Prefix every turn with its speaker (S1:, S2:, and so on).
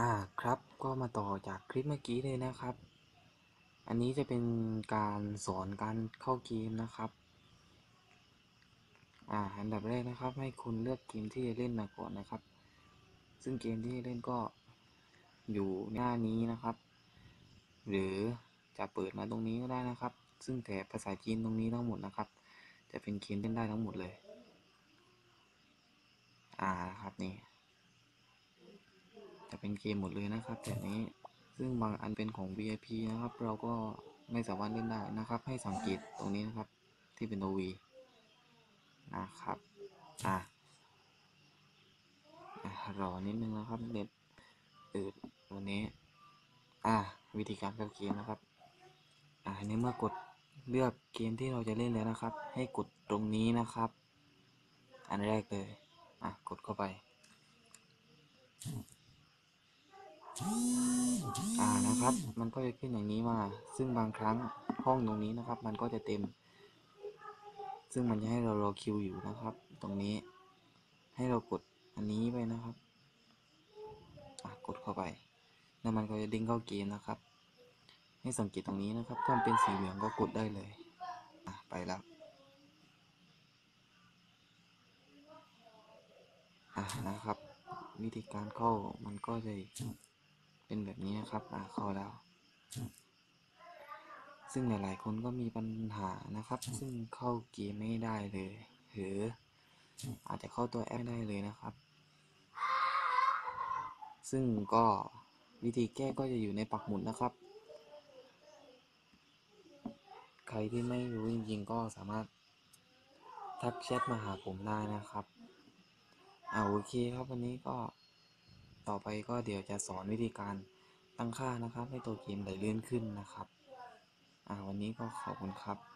S1: ่าครับก็มาต่อจากคลิปเมื่อกี้เลยนะครับ อันนี้จะเป็นการสอนการเข้าเกมนะครับ อ่าอันดับแรกนะครับ ให้คุณเลือกเกมที่จะเล่นมาก่อนนะครับ ซึ่งเกมที่เล่นก็อยู่หน้านี้นะครับ หรือจะเปิดมาตรงนี้ก็ได้นะครับ ซึ่งแต่ภาษาจีนตรงนี้ทั้งหมดนะครับ จะเป็นเกมเล่นได้ทั้งหมดเลย อ่านะครับนี่ จะเป็นเกมหมดเลยนะครับแบบนี้ซึ่งบางอันเป็นของ VIP นะครับ เราก็ไม่สามารถเล่นได้นะครับ ให้สังเกตตรงนี้นะครับ ที่เป็นตัว V นะครับอะรอนิดนึงนะครับเน็ตอืดวันนี้ อะวิธีการเข้าเกมนะครับ อะในเมื่อกดเลือกเกมที่เราจะเล่นแล้วนะครับ ให้กดตรงนี้นะครับ อันแรกเลย อะ กดเข้าไป อ่า นะครับ มันก็จะขึ้นอย่างนี้มา ซึ่งบางครั้งห้องตรงนี้นะครับ มันก็จะเต็ม ซึ่งมันจะให้เรารอคิวอยู่นะครับ ตรงนี้ ให้เรากดอันนี้ไปนะครับอะกดเข้าไป แล้วมันก็จะดิ้งเข้าเกมนะครับ ให้สังเกตตรงนี้นะครับ ถ้ามันเป็นสีเหลืองก็กดได้เลยอะไปแล้วอ่านะครับ วิธีการเข้ามันก็จะ เป็นแบบนี้นะครับ อ่าเข้าแล้ว ซึ่งหลายๆคนก็มีปัญหานะครับ ซึ่งเข้าเกมไม่ได้เลย หรืออาจจะเข้าตัวแอปไม่ได้เลยนะครับ ซึ่งก็วิธีแก้ก็จะอยู่ในปักหมุดนะครับ ใครที่ไม่รู้จริงๆ ก็สามารถทักแชทมาหาผมได้นะครับ อ่าโอเคครับวันนี้ก็ ต่อไปก็เดี๋ยวจะสอนวิธีการตั้งค่านะครับ ให้ตัวเกมไหลเลื่อนขึ้นนะครับ อ่าวันนี้ก็ขอบคุณครับ